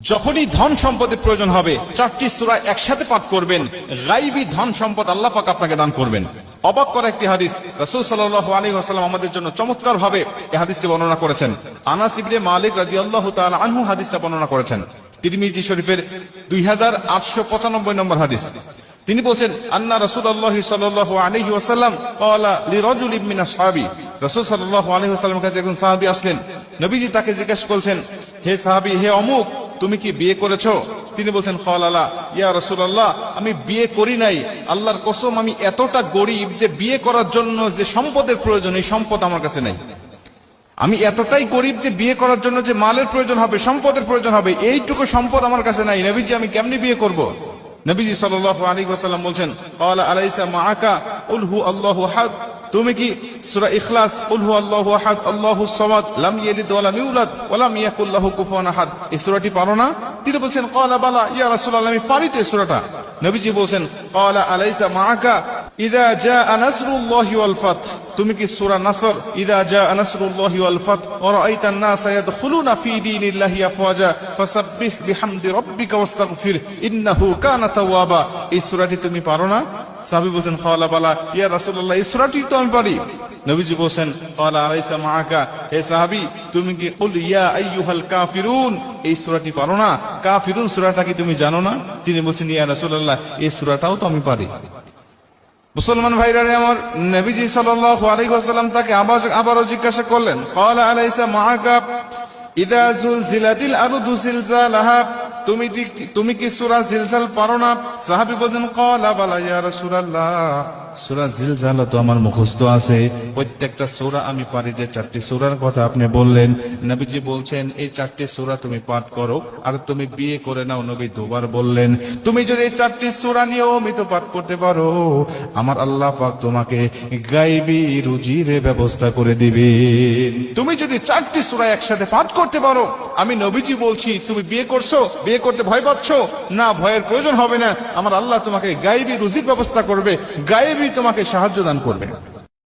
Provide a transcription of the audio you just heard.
যখনই ধন সম্পদের প্রয়োজন হবে, চারটি সূরা একসাথে পাঠ করবেন, গাইবী ধন সম্পদ আল্লাহ পাক আপনাকে দান করবেন। অবাক করা একটি হাদিস, রাসূল সাল্লাল্লাহু আলাইহি ওয়াসাল্লাম আমাদের জন্য চমৎকার ভাবে এই হাদিসটি বর্ণনা করেছেন। আনাস ইবনে মালিক রাদিয়াল্লাহু তাআলা আনহু হাদিসটা বর্ণনা করেছেন। তিরমিজি শরীফের 2895 নম্বর হাদিস। তিনি বলছেন, আন্না রাসূলুল্লাহ সাল্লাল্লাহু আলাইহি ওয়াসাল্লাম ক্বালা লিরাজুলিন মিন আসহাবি। রাসূল সাল্লাল্লাহু আলাইহি ওয়াসাল্লামের কাছে একজন সাহাবী আসলেন। নবীজি তাকে জিজ্ঞাসা করছেন হে সাহাবী, হে অমুক তুমি কি বিয়ে করেছ? তিনি বলছেন খল আল্লাহ ইয়া রসুল্লাহ আমি বিয়ে করি নাই। আল্লাহর কসম, আমি এতটা গরিব যে বিয়ে করার জন্য যে সম্পদের প্রয়োজন, এই সম্পদ আমার কাছে নেই। আমি এতটাই গরিব যে বিয়ে করার জন্য যে মালের প্রয়োজন হবে, সম্পদের প্রয়োজন হবে, এইটুকু সম্পদ আমার কাছে নাই। নবীজি, আমি কেমনি বিয়ে করব? নবীজি আলাইহি ওয়াসাল্লাম বলছেন আল্লাহু তুমি কি সুরা ইখলাস কুল হু আল্লাহু আহাদ আল্লাহুস সামাদ, লাম ইয়ালিদ ওয়া লাম ইউলাদ, ওয়া লাম ইয়াকুল আহাদ এই সূরাটি পারো না? তিনি বলছেন, ক্বালা বালা, ইয়া রাসূলুল্লাহ, আমি পারি তো এই সূরাটা নবীজি বলছেন, ক্বালা আলাইসা মাআকা, ইদা জাআ নাসরুল্লাহি ওয়াল ফাত তুমি কি সূরা নাসর, ইদা জাআ নাসরুল্লাহি ওয়াল ফাত ওয়া রাআইতান নাসা ইয়াদখুলুনা ফি দীনিল্লাহি আফওয়াজা, ফাসাব্বিহ বিহামদি রাব্বিকা ওয়াস্তাগফির ইন্নাহু কানা তাওয়াবা এই সূরাটি তুমি পারো না? সাহাবী বলছেন বালা, ইয়া রাসূলুল্লাহ, এই সূরাটি তো আমি পারি নবীজি বলছেন ক্বালা আলাইসা মাআকা, হে সাহাবী, তুমি কি ইয়া কাফিরুন? এই সূরাটি পারো না? কাফিরুন সূরাটা কি তুমি জানো না? তিনি বলছেন, ইয়া রাসূলুল্লাহ, এই সুরাটাও তো আমি পারি মুসলমান ভাইরা আমার, নবীজি সাল্লাল্লাহু আলাইহি তাকে আবার আবারও জিজ্ঞাসা করলেন ক্বালা আলাইসা মাআকা, ইদা জুলজিলাতিল আরদু জিলজালাহা তুমি তুমি কি সূরা জিলজাল পারো না? সাহাবী বলেন ক্বালা বালা ইয়া রাসূলুল্লাহ। সূরা জিলজাল তো আমার মুখস্থ আছে। প্রত্যেকটা সূরা আমি পারি যে চারটি সূরার কথা আপনি বললেন। নবীজি বলছেন, এই চারটি সূরা তুমি পাঠ করো আর তুমি বিয়ে করে নাও, নবী দুবার বললেন। তুমি যদি এই চারটি সূরা নিয়মিত পাঠ করতে পারো, আমার আল্লাহ পাক তোমাকে গাইবি রুজির ব্যবস্থা করে দিবেন তুমি যদি চারটি সূরা একসাথে পাঠ করতে পারো, আমি নবীজি বলছি, তুমি বিয়ে করছ? বিয়ে করতে ভয় পাচ্ছ? না, ভয়ের প্রয়োজন হবে না। আমার আল্লাহ তোমাকে গাইবি রুজির ব্যবস্থা করবে গাইবি তোমাকে সাহায্য দান করবে।